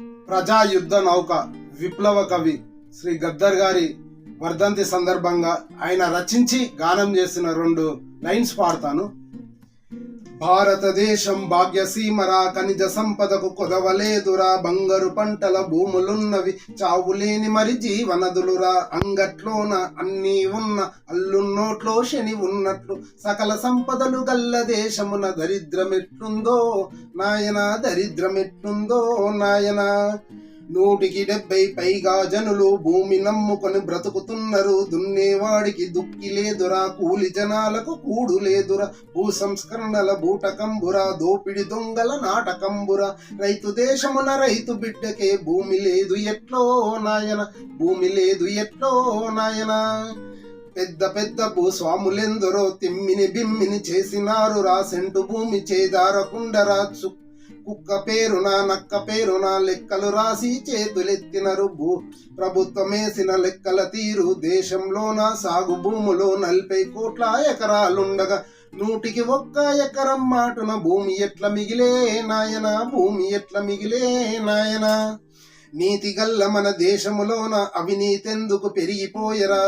ప్రజాయుద్ధ నౌక విప్లవ కవి శ్రీ గద్దర్ గారి వర్ధంతి సందర్భంగా ఆయన రచించి గానం చేసిన రెండు లైన్స్ పాడతాను. భారతదేశం భాగ్యసీమరా ఖనిజ సంపదకు కొదవలేదురా బంగారు పంటల భూములున్నవి చావులేని మరి జీవనదులురా. అంగట్లోన అన్నీ ఉన్న అల్లున్నోట్లో శని ఉన్నట్లు సకల సంపదలు గల్ల దేశమున దరిద్రమెట్లుందో నాయనా దరిద్రమెట్లుందో నాయనా. నూటికి డెబ్బై పైగా జనులు భూమి నమ్ముకొని బ్రతుకుతున్నారు. దున్నేవాడికి దుక్కి లేదురా కూలి జనాలకు కూడు లేదురా. భూ సంస్కరణల బూటకంబురా దోపిడి దొంగల నాటకంబురా. రైతు దేశమున రైతు బిడ్డకే భూమి లేదు ఎట్లో నాయన భూమి లేదు ఎట్లో నాయన. పెద్ద పెద్ద భూస్వాములెందరో తిమ్మిని బిమ్మిని చేసినారు రా సెంటు భూమి చేదారకుండరా చు కుక్క పేరున నక్క పేరున లెక్కలు రాసి చేతులెత్తినరు భూ. ప్రభుత్వమేసిన లెక్కల తీరు దేశంలోన సాగు భూములో నలభై కోట్ల ఎకరాలుండగా నూటికి ఒక్క ఎకరం మాటున భూమి ఎట్ల మిగిలే నాయన భూమి ఎట్ల మిగిలే నాయన. నీతి గల్ల మన దేశములోన అవినీతెందుకు పెరిగిపోయరా.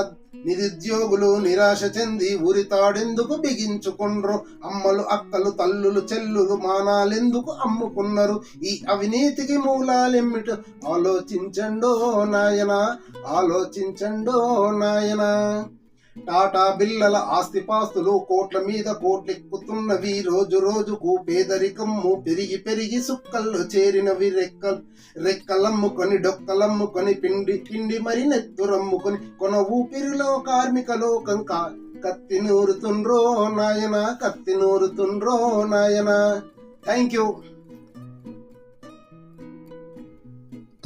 నిరుద్యోగులు నిరాశ చెంది ఉరితాడెందుకు బిగించుకుండ్రు? అమ్మలు అక్కలు తల్లులు చెల్లులు మానాలెందుకు అమ్ముకున్నారు? ఈ అవినీతికి మూలాలెమ్మిట? ఆలోచించండో నాయన ఆలోచించండో నాయనా. టాటా బిల్లల ఆస్తిపాస్తులు కోట్ల మీద కోట్లెక్కుతున్నవి రోజు రోజుకు పేదరికమ్ము పెరిగి పెరిగి సుక్కల్లో చేరినవి. రెక్కలు రెక్కలమ్ముకొని డొక్కలమ్ముకొని పిండి పిండి మరి నెత్తురమ్ముకొని కొన ఊపిరిలో కార్మిక లోకం. కా కత్తి నూరుతుండ్రో నాయన కత్తి నూరుతుండ్రో నాయన. Thank you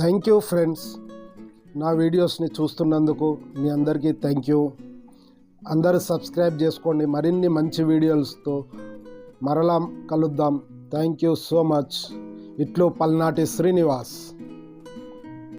thank you friends నా వీడియోస్ని చూస్తున్నందుకు మీ అందరికీ థ్యాంక్ యూ అందరూ సబ్స్క్రైబ్ చేసుకోండి. మరిన్ని మంచి వీడియోస్తో మరలా కలుద్దాం. థ్యాంక్ యూ సో మచ్ ఇట్లు పల్నాటి శ్రీనివాస్.